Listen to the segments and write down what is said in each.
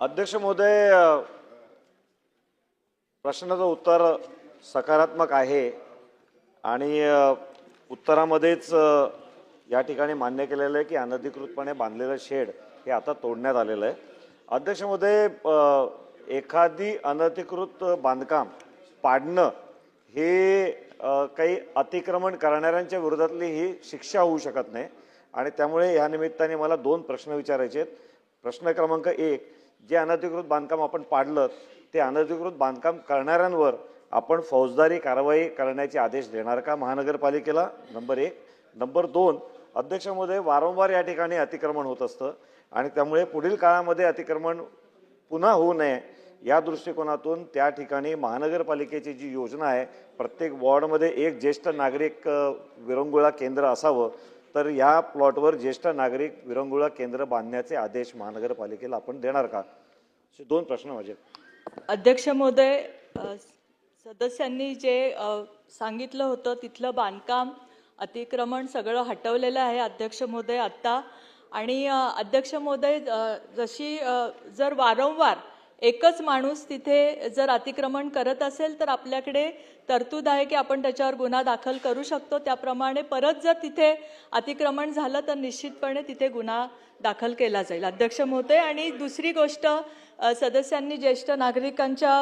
अध्यक्ष महोदय प्रश्नाचं उत्तर सकारात्मक आहे आणि उत्तरामध्येच या ठिकाणी मान्य केलेलं आहे की अनधिकृतपणे बांधलेलं शेड हे आता तोडण्यात आलेलं आहे. अध्यक्ष महोदय एखादी अनधिकृत बांधकाम पाडणं हे काही अतिक्रमण करणाऱ्यांच्या विरोधातली ही शिक्षा होऊ शकत नाही. आणि त्यामुळे या निमित्ताने मला दोन प्रश्न विचारायचे आहेत. प्रश्न क्रमांक एक जे अनधिकृत बांधकाम आपण पाडलं ते अनधिकृत बांधकाम करणाऱ्यांवर आपण फौजदारी कारवाई करण्याचे आदेश देणार का महानगरपालिकेला? नंबर एक. नंबर दोन अध्यक्षामध्ये वारंवार या ठिकाणी अतिक्रमण होत असतं आणि त्यामुळे पुढील काळामध्ये अतिक्रमण पुन्हा होऊ नये या दृष्टिकोनातून त्या ठिकाणी महानगरपालिकेची जी योजना आहे प्रत्येक वॉर्डमध्ये एक ज्येष्ठ नागरिक विरंगुळा केंद्र असावं. तर या प्लॉटवर ज्येष्ठ नागरिक विरंगुळा केंद्र बांधण्याचे आदेश महानगरपालिकेला आपण देणार का? असे दोन प्रश्न माझे. अध्यक्ष महोदय सदस्यांनी जे सांगितलं होतं तिथलं बांधकाम अतिक्रमण सगळं हटवलेलं आहे अध्यक्ष महोदय आत्ता आणि अध्यक्ष महोदय जशी जर वारंवार एकच माणूस तिथे जर अतिक्रमण करत असेल तर आपल्याकडे तरतूद आहे की आपण त्याच्यावर गुन्हा दाखल करू शकतो. त्याप्रमाणे परत जर तिथे अतिक्रमण झालं तर निश्चितपणे तिथे गुन्हा दाखल केला जाईल. अध्यक्ष होते आणि दुसरी गोष्ट सदस्यांनी ज्येष्ठ नागरिकांच्या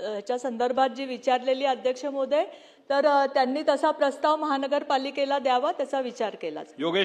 ह्याच्या संदर्भात जी विचारलेली अध्यक्ष महोदय तर त्यांनी तसा प्रस्ताव महानगरपालिकेला द्यावा त्याचा विचार केला